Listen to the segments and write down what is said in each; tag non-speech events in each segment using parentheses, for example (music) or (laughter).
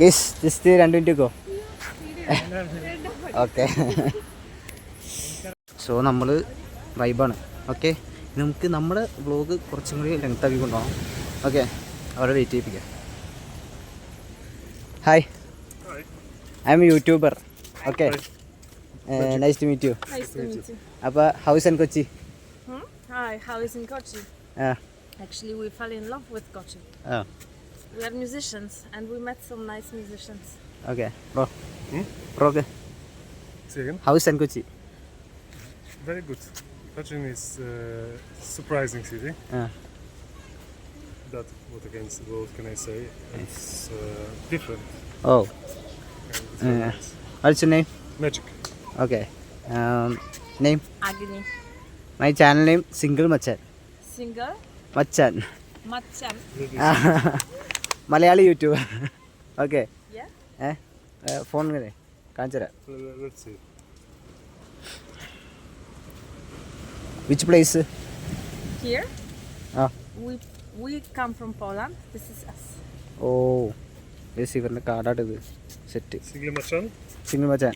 Guys just രണ്ട് minute വെക്കോ okay so നമ്മൾ വൈബാണ് ഓക്കെ നമുക്ക് നമ്മുടെ വ്ളോഗ് കുറച്ചും കൂടി ലെങ്ത് ആക്കി കൊണ്ടുപോകാം. ഓക്കെ അവരെ wait ചെയ്യിപ്പിക്കാം. Hi I'm YouTuber okay nice to meet you അപ്പം to meet you. അപ്പോൾ house and Kochi Hmm? Hi, how is in Kochi? ആ Actually, we fell in love with Kochi. ആ We are musicians and we met some nice musicians. Okay, bro. Hmm? Bro, okay. Again? How is Sankochi? Very good. Cochin is uh, surprising city. Yeah. That what against the world, can I say? It's uh, different. oh, Yeah. what's your name? Magic. Okay. Um, name? Agni, My channel name Single Machan. singer, Machan. Machan. (laughs) Malayali YouTuber okay? ഏ? Phone ഇങ്ങനെ. കാണിച്ചുതരാം let's see. Which place Here, Ah. we we come from Poland. This is us. ഓ. Yes ഇവരുടെ കാർഡായിട്ട് ഇത്. Set single Machan single Machan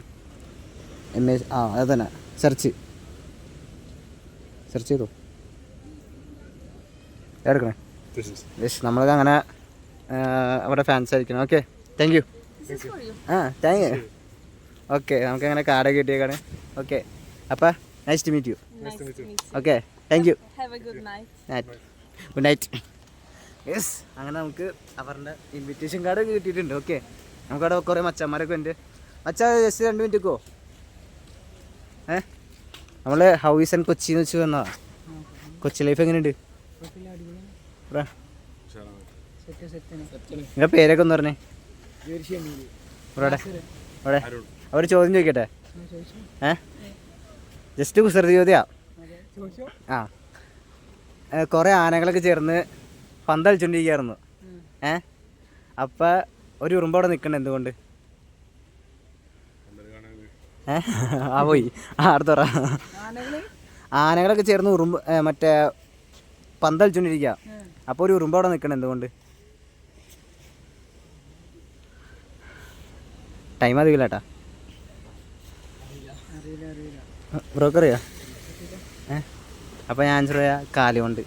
M A ആ അത് തന്നെ. സെർച്ച് സെർച്ച് ചെയ്തു? എടുക്കണേ. അങ്ങനെ ആ, അവരുടെ ഫാൻസ് ആയിരിക്കണം. Okay thank you. ആ താങ്ക് യു ഓക്കെ നമുക്ക് അങ്ങനെ കാർഡ് കിട്ടിയേക്കാണ്. ഓക്കെ അപ്പോൾ nice to meet you. Okay thank you good night yes അങ്ങനെ നമുക്ക് അവരുടെ ഇൻവിറ്റേഷൻ കാർഡ് കിട്ടിയിട്ടുണ്ട്. ഓക്കെ നമുക്കവിടെ കുറേ മച്ചന്മാരൊക്കെ ഉണ്ട്. മച്ച ജസ്റ്റ് രണ്ട് മിനിറ്റ് നിൽക്കുമോ ഏ? നമ്മൾ ഹൗസ് ആൻഡ് കൊച്ചി എന്ന് വെച്ച് വന്നതാ. കൊച്ചി ലൈഫ് എങ്ങനെയുണ്ട്? നിങ്ങളുടെ പേരൊക്കെ ഒന്ന് പറഞ്ഞേ. ഇവിടെ. ഇവിടെ. അവർ ചോദ്യം ചോദിക്കട്ടെ? ഏ? ജസ്റ്റ് കുസൃതി ചോദ്യാ. ആ. കുറേ ആനകളൊക്കെ ചേർന്ന് പന്തളിച്ചോണ്ടിരിക്കുകയായിരുന്നു ഏ? അപ്പ ഒരു ഉറുമ്പ് അവിടെ നിൽക്കണ്ട എന്തുകൊണ്ട്? ഏഹ് ആ പോയി. ആ അടുത്ത പറ. ആനകളൊക്കെ ചേർന്ന് ഉറുമ്പ് മറ്റേ പന്തളിച്ചോണ്ടിരിക്കുക അപ്പോൾ ഒരു ഉറുമ്പ് അവിടെ നിൽക്കണ്ട എന്തുകൊണ്ട്? ടൈം അധികം ബ്രോക്കർ ബ്രോക്ക് അറിയാ അപ്പൊ അപ്പോൾ ഞാൻ ആൻസർ പറയാ കാലുകൊണ്ട്.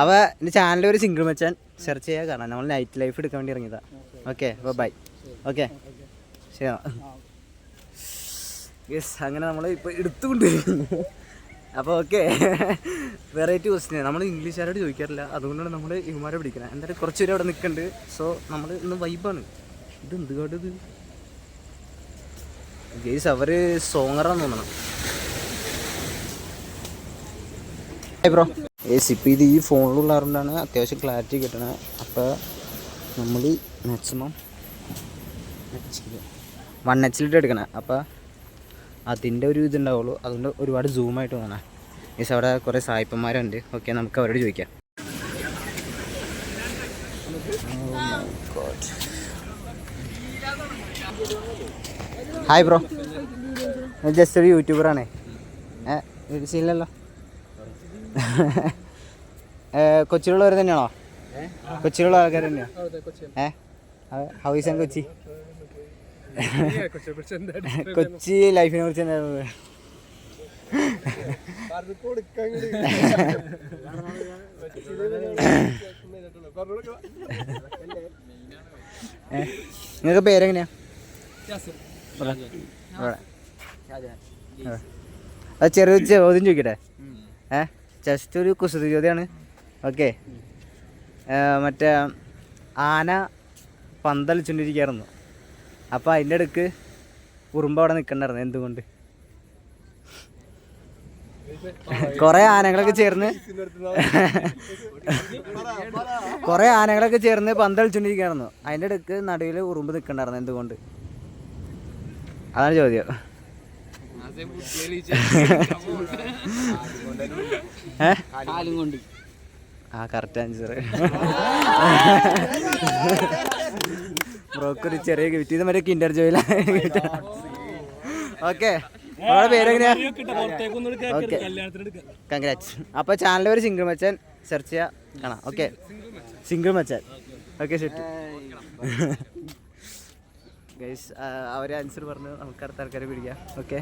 അപ്പോൾ എന്റെ ചാനലിൽ ഒരു സിംഗിൾ മച്ചാൻ സെർച്ച് ചെയ്യാൻ കാണാം. നമ്മൾ നൈറ്റ് ലൈഫ് എടുക്കാൻ വേണ്ടി ഇറങ്ങിയതാ. ഓക്കെ അപ്പോൾ ബൈ ഓക്കെ. ശരി യെസ് അങ്ങനെ നമ്മൾ ഇപ്പൊ എടുത്തുകൊണ്ട്. അപ്പോൾ ഓക്കെ. വെറൈറ്റി ക്വസ്റ്റിന് നമ്മൾ ഇംഗ്ലീഷുകാരോട് ചോദിക്കാറില്ല. അതുകൊണ്ടാണ് നമ്മൾ ഇവന്മാരെ പിടിക്കുന്നത് എന്തായാലും കുറച്ച് പേര് അവിടെ നിൽക്കുന്നുണ്ട് സോ നമ്മൾ ഇന്ന് വൈബാണ് ഇത് എന്ത് കേട്ടത് ഗെയ്സ് അവർ സോങ്ങറാന്ന് തോന്നണം. ബ്രോ ഏസ് ഇപ്പോൾ ഇത് ഈ ഫോണിലുള്ളതുകൊണ്ടാണ് അത്യാവശ്യം ക്ലാരിറ്റി കിട്ടണത് അപ്പോൾ നമ്മൾ മാക്സിമം വൺ എച്ച് ലിറ്റർ എടുക്കണേ. അപ്പോൾ അതിന്റെ ഒരു ഇതുണ്ടാവുള്ളൂ. അതുകൊണ്ട് ഒരുപാട് സൂമായിട്ട് തോന്നണേ മീൻസ് അവിടെ കുറേ സായിപ്പന്മാരുണ്ട്. ഓക്കെ നമുക്ക് അവരോട് ചോദിക്കാം. ഹായ് ബ്രോ ജസ്റ്റ് ഒരു യൂട്യൂബറാണേ ഏഹ് ഒരു സീനിലല്ലോ കൊച്ചിയിലുള്ളവർ തന്നെയാണോ? കൊച്ചിയിലുള്ള ആൾക്കാർ തന്നെയാണോ ഏ ഹൗസ് ആൻഡ് കൊച്ചി? കൊച്ചി ലൈഫിനെ കുറിച്ച് തന്നെയായിരുന്നു ഏ നിങ്ങൾക്ക് പേരെങ്ങനെയാ? അത് ചെറിയ ചോദ്യം ചോദിക്കട്ടെ? ഏ? ജസ്റ്റ് ഒരു കുസൃതി ചോദ്യമാണ്. ഓക്കെ മറ്റേ ആന പന്തളിച്ചുകൊണ്ടിരിക്കുകയായിരുന്നു അപ്പോൾ അതിന്റെ അടുക്ക് ഉറുമ്പ് അവിടെ നിൽക്കണ്ടായിരുന്നു എന്തുകൊണ്ട്? കുറേ ആനകളൊക്കെ ചേർന്ന് (laughs) കുറേ ആനകളൊക്കെ ചേർന്ന് പന്തളിച്ചുകൊണ്ടിരിക്കുകയായിരുന്നു അതിന്റെ അടുക്ക് നടുവിൽ ഉറുമ്പ് നിൽക്കണ്ടായിരുന്നു എന്തുകൊണ്ട്? അതാണ് ചോദ്യം? (laughs) ആ കറക്റ്റ് ആൻസർ (laughs) ബ്രോക്ക് ഒരു ചെറിയ ഗിഫ്റ്റ് ഇത് മറ്റേ കിൻഡർ ജോയില ഓക്കെ നമ്മുടെ പേരെങ്ങനെയാ? ഓക്കെ കൺഗ്രാറ്റ്സ് അപ്പോൾ ചാനൽ ഒരു സിംഗിൾ മച്ചൻ സെർച്ച് ചെയ്യാ. കാണാം. Okay single Machan. ഓക്കെ ശരി ഗൈസ് അവർ ആൻസർ പറഞ്ഞു നമുക്ക് അടുത്ത ആൾക്കാരെ പിടിക്കാം. ഓക്കെ